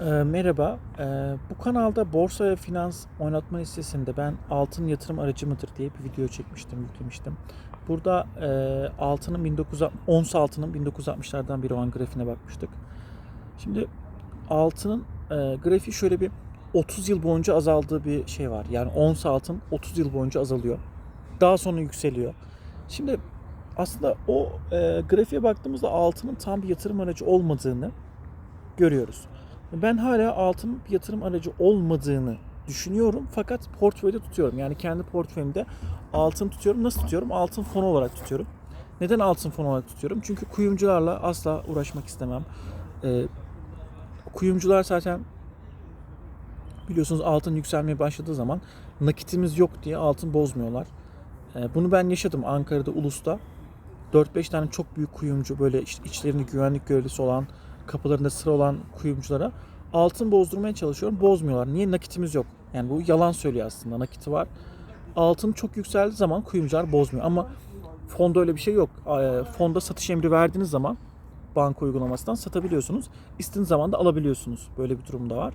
Ee, merhaba. Ee, bu kanalda borsa ve finans oynatma listesinde ben altın yatırım aracı mıdır diye bir video çekmiştim, yüklemiştim. Burada e, altının 1960, ons altının 1960'lardan biri olan grafiğine bakmıştık. Şimdi altının e, grafiği şöyle bir 30 yıl boyunca azaldığı bir şey var. Yani ons altın 30 yıl boyunca azalıyor. Daha sonra yükseliyor. Şimdi aslında o e, grafiğe baktığımızda altının tam bir yatırım aracı olmadığını görüyoruz. Ben hala altın yatırım aracı olmadığını düşünüyorum fakat portföyde tutuyorum. Yani kendi portföyümde altın tutuyorum. Nasıl tutuyorum? Altın fonu olarak tutuyorum. Neden altın fonu olarak tutuyorum? Çünkü kuyumcularla asla uğraşmak istemem. Ee, kuyumcular zaten biliyorsunuz altın yükselmeye başladığı zaman nakitimiz yok diye altın bozmuyorlar. Ee, bunu ben yaşadım Ankara'da Ulus'ta. 4-5 tane çok büyük kuyumcu böyle iç- içlerinde güvenlik görevlisi olan kapılarında sıra olan kuyumculara altın bozdurmaya çalışıyorum. Bozmuyorlar. Niye? Nakitimiz yok. Yani bu yalan söylüyor aslında. Nakiti var. Altın çok yükseldiği zaman kuyumcular bozmuyor. Ama fonda öyle bir şey yok. Ee, Fonda satış emri verdiğiniz zaman banka uygulamasından satabiliyorsunuz. İstediğiniz zaman da alabiliyorsunuz. Böyle bir durum da var.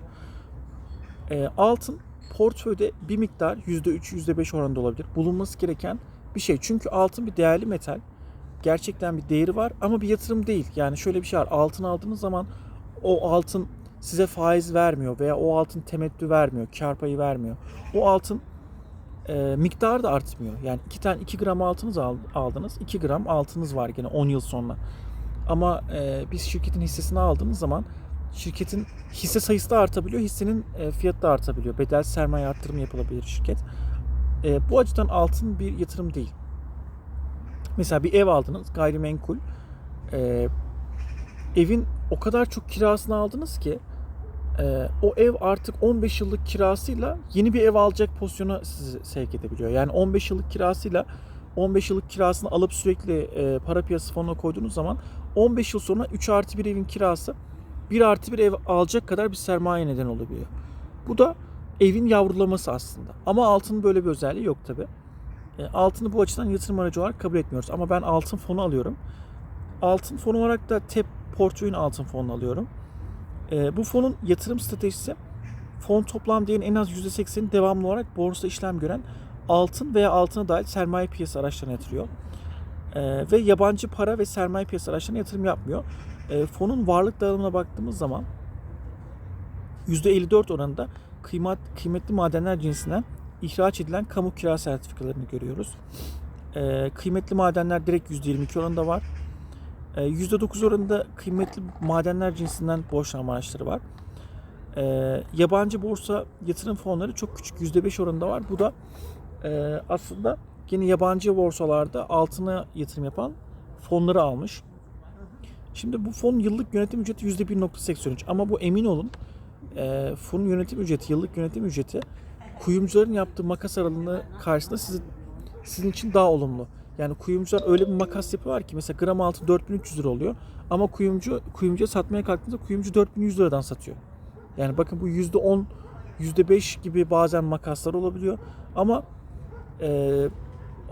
Ee, altın portföyde bir miktar %3, %5 oranında olabilir. Bulunması gereken bir şey. Çünkü altın bir değerli metal gerçekten bir değeri var ama bir yatırım değil. Yani şöyle bir şey var. Altın aldığınız zaman o altın size faiz vermiyor veya o altın temettü vermiyor, kar payı vermiyor. O altın e, miktarı da artmıyor. Yani 2 tane 2 gram altınız al- aldınız. 2 gram altınız var gene 10 yıl sonra. Ama e, biz şirketin hissesini aldığımız zaman şirketin hisse sayısı da artabiliyor, hissenin e, fiyatı da artabiliyor. Bedel sermaye arttırımı yapılabilir şirket. E, bu açıdan altın bir yatırım değil. Mesela bir ev aldınız gayrimenkul. Ee, evin o kadar çok kirasını aldınız ki e, o ev artık 15 yıllık kirasıyla yeni bir ev alacak pozisyona sizi sevk edebiliyor. Yani 15 yıllık kirasıyla 15 yıllık kirasını alıp sürekli e, para piyasası fonuna koyduğunuz zaman 15 yıl sonra 3 artı bir evin kirası 1 artı bir ev alacak kadar bir sermaye neden olabiliyor. Bu da evin yavrulaması aslında. Ama altının böyle bir özelliği yok tabi. E, altını bu açıdan yatırım aracı olarak kabul etmiyoruz. Ama ben altın fonu alıyorum. Altın fonu olarak da TEP portföyün altın fonunu alıyorum. E, bu fonun yatırım stratejisi fon toplam değerinin en az %80'i devamlı olarak borsa işlem gören altın veya altına dahil sermaye piyasa araçlarına yatırıyor. E, ve yabancı para ve sermaye piyasa araçlarına yatırım yapmıyor. Fonun varlık dağılımına baktığımız zaman %54 oranında kıymet, kıymetli madenler cinsinden ihraç edilen kamu kira sertifikalarını görüyoruz. Ee, kıymetli madenler direkt %22 oranında var. Ee, %9 oranında kıymetli madenler cinsinden borçlanma araçları var. Ee, yabancı borsa yatırım fonları çok küçük %5 oranında var. Bu da e, aslında yine yabancı borsalarda altına yatırım yapan fonları almış. Şimdi bu fon yıllık yönetim ücreti %1.83 ama bu emin olun e, fonun yönetim ücreti, yıllık yönetim ücreti kuyumcuların yaptığı makas aralığını karşısında sizin, sizin için daha olumlu. Yani kuyumcular öyle bir makas yapıyorlar ki mesela gram altın 4300 lira oluyor ama kuyumcu kuyumcuya satmaya kalktığında kuyumcu 4100 liradan satıyor. Yani bakın bu %10, %5 gibi bazen makaslar olabiliyor ama e,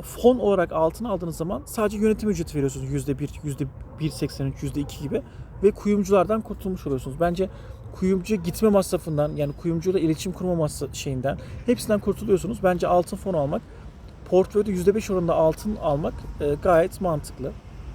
fon olarak altın aldığınız zaman sadece yönetim ücreti veriyorsunuz %1, %1.83, %2 gibi ve kuyumculardan kurtulmuş oluyorsunuz. Bence kuyumcuya gitme masrafından yani kuyumcuyla iletişim kurma masrafı şeyinden hepsinden kurtuluyorsunuz. Bence altın fonu almak portföyde %5 oranında altın almak e, gayet mantıklı.